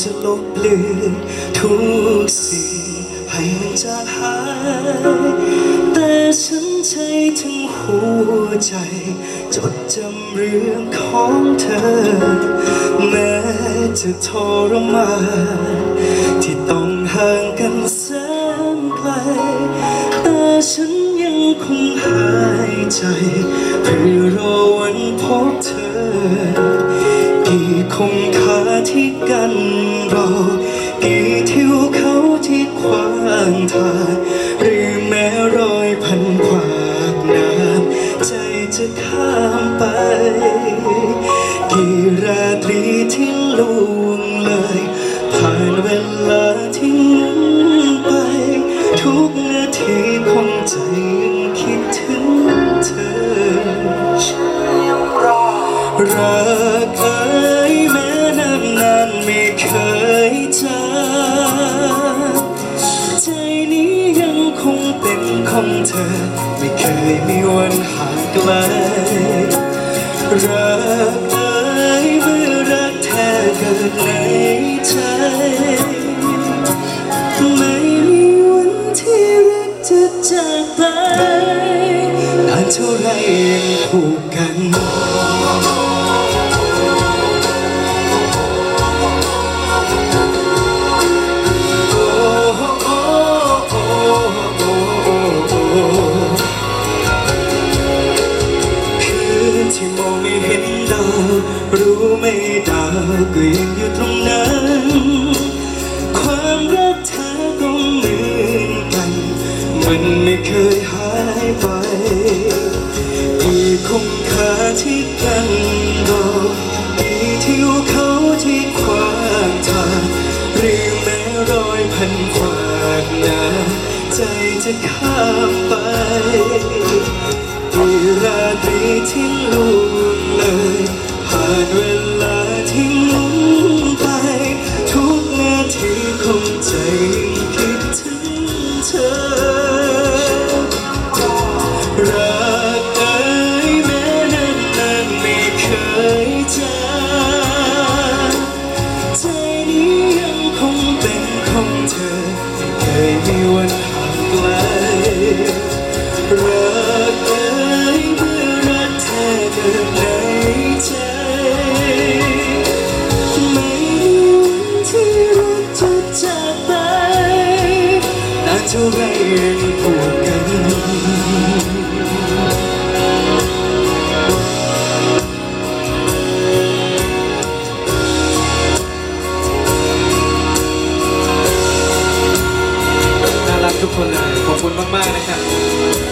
จะลบเลือนทุกสิ่งให้มันจางหาย แต่ฉันใช้ทั้งหัวใจ จดจำเรื่องของเธอ แม้จะทรมานที่ต้องห่างกันแสนไกล แต่ฉันยังคงหายใจ เพื่อรอวันพบเธอกี่คงคา ที่กันเรอกี่ทิวเขาที่ขวางทางหรือแม้รอยพันขวากน้ำใจจะข้ามไป กี่ราตรีที่ล่วงเลย ผ่านเวลาที่หมุนไป ทุกนาทีของใจยังคิดถึงเธอรัก ของเธอ ไม่เคยมีวันห่างไกล รักเอ่ยเมื่อรักแท้เกิดในใจ ไม่มีวันที่รักจะจากไปนานเท่าไรยังผูก เคยหายไปอีกคงคาที่กันรออีทิวเขาที่ขวางทางหรือแม้รอยพันขวากน้ำใจจะข้ามไปกี่ราตรีที่ล่วงเลยผ่านเวลาที่หมุนไป ทุกนาทีของใจยังคิดถึงเธอ เท่าไรยังผูกกันน่ารักทุกคนเลย ขอบคุณมาก ๆ นะครับ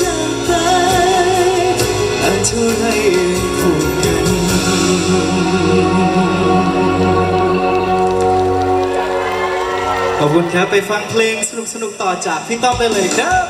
จากไปอาจเท่าไรยังผูกกันขอบคุณครับไปฟังเพลงสนุกๆต่อจากพี่ต้อมได้เลยครับ